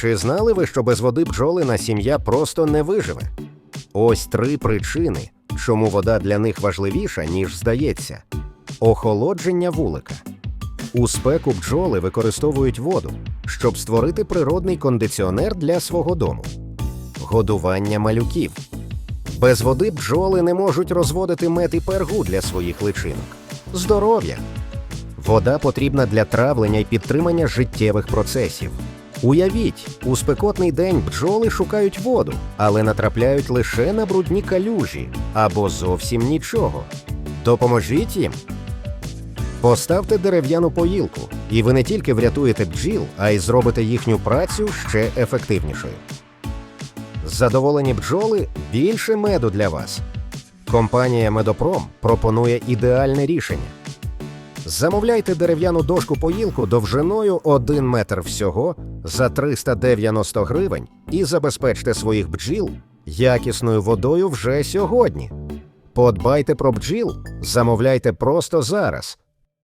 Чи знали ви, що без води бджолина сім'я просто не виживе? Ось три причини, чому вода для них важливіша, ніж здається. Охолодження вулика. У спеку бджоли використовують воду, щоб створити природний кондиціонер для свого дому. Годування малюків. Без води бджоли не можуть розводити мед і пергу для своїх личинок. Здоров'я. Вода потрібна для травлення і підтримання життєвих процесів. Уявіть, у спекотний день бджоли шукають воду, але натрапляють лише на брудні калюжі або зовсім нічого. Допоможіть їм. Поставте дерев'яну поїлку, і ви не тільки врятуєте бджіл, а й зробите їхню працю ще ефективнішою. Задоволені бджоли більше меду для вас. Компанія Медопром пропонує ідеальне рішення. Замовляйте дерев'яну дошку поїлку довжиною 1 метр всього за 390 гривень і забезпечте своїх бджіл якісною водою вже сьогодні. Подбайте про бджіл, замовляйте просто зараз